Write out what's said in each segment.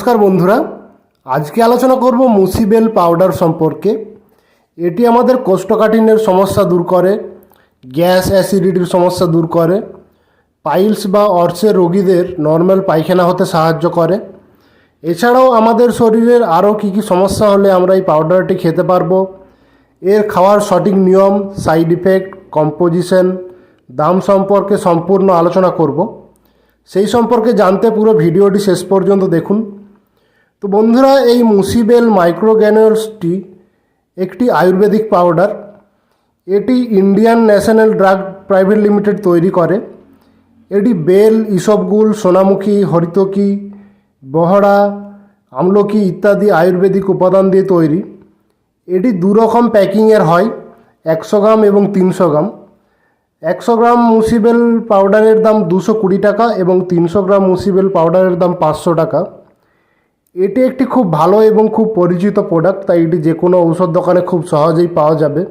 নমস্কার বন্ধুরা, আজকে আলোচনা করব মুসিবেল পাউডার সম্পর্কে। এটি আমাদের কোষ্ঠকাঠিন্যের সমস্যা দূর করে, গ্যাস অ্যাসিডিটির সমস্যা দূর করে, পাইলস বা অর্সের রোগীদের নর্মাল পায়খানা হতে সাহায্য করে। এছাড়াও আমাদের শরীরের আরও কী কী সমস্যা হলে আমরা এই পাউডারটি খেতে পারব, এর খাওয়ার সঠিক নিয়ম, সাইড ইফেক্ট, কম্পোজিশন, দাম সম্পর্কে সম্পূর্ণ আলোচনা করব। সেই সম্পর্কে জানতে পুরো ভিডিওটি শেষ পর্যন্ত দেখুন। তো বন্ধুরা, এই মুসিবেল মাইক্রোগ্যানুলসটি একটি আয়ুর্বেদিক পাউডার। এটি Indian national drug private limited তৈরি করে। এটি বেল, ইসবগুল, সোনামুখী, হরিতকি, বহড়া, আমলকি ইত্যাদি আয়ুর্বেদিক উপাদান দিয়ে তৈরি। এটি দু রকম প্যাকিংয়ের হয়, একশো গ্রাম এবং তিনশো গ্রাম। একশো গ্রাম মুসিবেল পাউডারের দাম দুশো কুড়ি টাকা এবং তিনশো গ্রাম মুসিবেল পাউডারের দাম পাঁচশো টাকা। এটি একটি খুব ভালো এবং খুব পরিচিত প্রোডাক্ট তাই এটি যে কোনো ঔষধ দোকানে খুব সহজেই পাওয়া যাবে।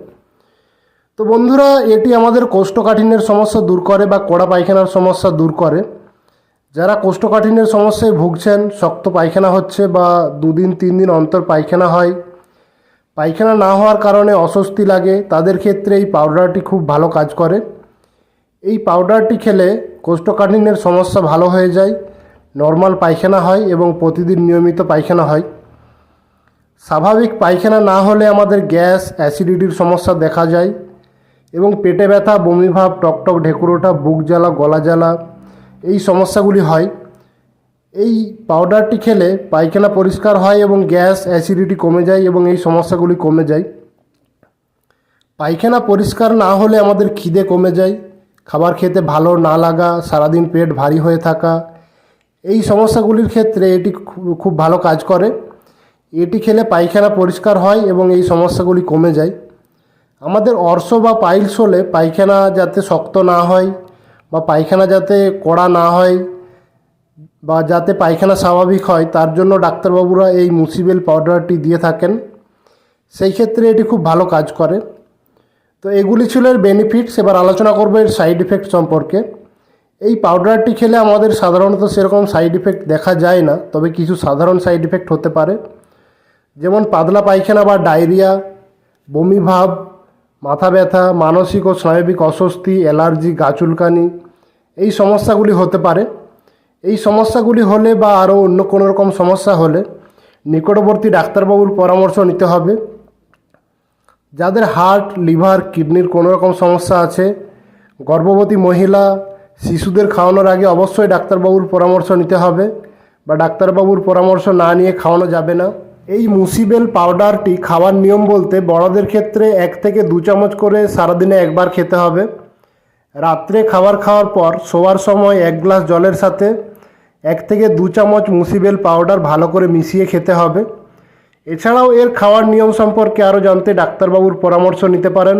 তো বন্ধুরা, এটি আমাদের কোষ্ঠকাঠিন্যের সমস্যা দূর করে বা কড়া পায়খানার সমস্যা দূর করে। যারা কোষ্ঠকাঠিন্যের সমস্যায় ভুগছেন, শক্ত পায়খানা হচ্ছে বা দুদিন, তিন দিন অন্তর পায়খানা হয়, পায়খানা না হওয়ার কারণে অস্বস্তি লাগে, তাদের ক্ষেত্রে এই পাউডারটি খুব ভালো কাজ করে। এই পাউডারটি খেলে কোষ্ঠকাঠিন্যের সমস্যা ভালো হয়ে যায়। নর্মাল পায়খানা হয় এবং প্রতিদিন নিয়মিত পায়খানা হয়। স্বাভাবিক পায়খানা না হলে আমাদের গ্যাস, অ্যাসিডিটির সমস্যা দেখা যায় এবং পেটে ব্যথা, বমিভাব, টকটক ঢেকুরোটা, বুক জ্বালা, গলা জ্বালা, এই সমস্যাগুলি হয়। এই পাউডারটি খেলে পায়খানা পরিষ্কার হয় এবং গ্যাস, অ্যাসিডিটি কমে যায় এবং এই সমস্যাগুলি কমে যায়। পায়খানা পরিষ্কার না হলে আমাদের খিদে কমে যায়, খাবার খেতে ভালো না লাগা, সারাদিন পেট ভারী হয়ে থাকা এই সমস্যাগুলির ক্ষেত্রে এটি খুব ভালো কাজ করে। এটি খেলে পায়খানা পরিষ্কার হয় এবং এই সমস্যাগুলি কমে যায়। আমাদের অর্শ বা পাইলস হলে পায়খানা যাতে শক্ত না হয় বা পায়খানা যাতে কড়া না হয় বা যাতে পায়খানা স্বাভাবিক হয়, তার জন্য ডাক্তারবাবুরা এই মুসিবেল পাউডারটি দিয়ে থাকেন। সেই ক্ষেত্রে এটি খুব ভালো কাজ করে। তো এগুলি ছিল এর বেনিফিটস এবার আলোচনা করব এর সাইড ইফেক্ট সম্পর্কে। এই পাউডারটি খেলে আমাদের সাধারণত সেরকম সাইড ইফেক্ট দেখা যায় না, তবে কিছু সাধারণ সাইড ইফেক্ট হতে পারে। যেমন পাতলা পায়খানা বা ডায়রিয়া বমি ভাব, মাথা ব্যথা, মানসিক ও স্নায়বিক অস্বস্তি অ্যালার্জি গা চুলকানি, এই সমস্যাগুলি হতে পারে। এই সমস্যাগুলি হলে বা আরও অন্য কোনো রকম সমস্যা হলে নিকটবর্তী ডাক্তারবাবুর পরামর্শ নিতে হবে। যাদের হার্ট লিভার কিডনির কোনো রকম সমস্যা আছে, গর্ভবতী মহিলা শিশুদের খাওয়ানোর আগে অবশ্যই ডাক্তারবাবুর পরামর্শ নিতে হবে বা ডাক্তারবাবুর পরামর্শ না নিয়ে খাওয়ানো যাবে না। এই মুসিবেল পাউডারটি খাওয়ার নিয়ম বলতে বড়দের ক্ষেত্রে এক থেকে দু চামচ করে সারাদিনে একবার খেতে হবে। রাত্রে খাবার খাওয়ার পর শোয়ার সময় এক গ্লাস জলের সাথে এক থেকে দু চামচ মুসিবেল পাউডার ভালো করে মিশিয়ে খেতে হবে। এছাড়াও এর খাওয়ার নিয়ম সম্পর্কে আরও জানতে ডাক্তারবাবুর পরামর্শ নিতে পারেন।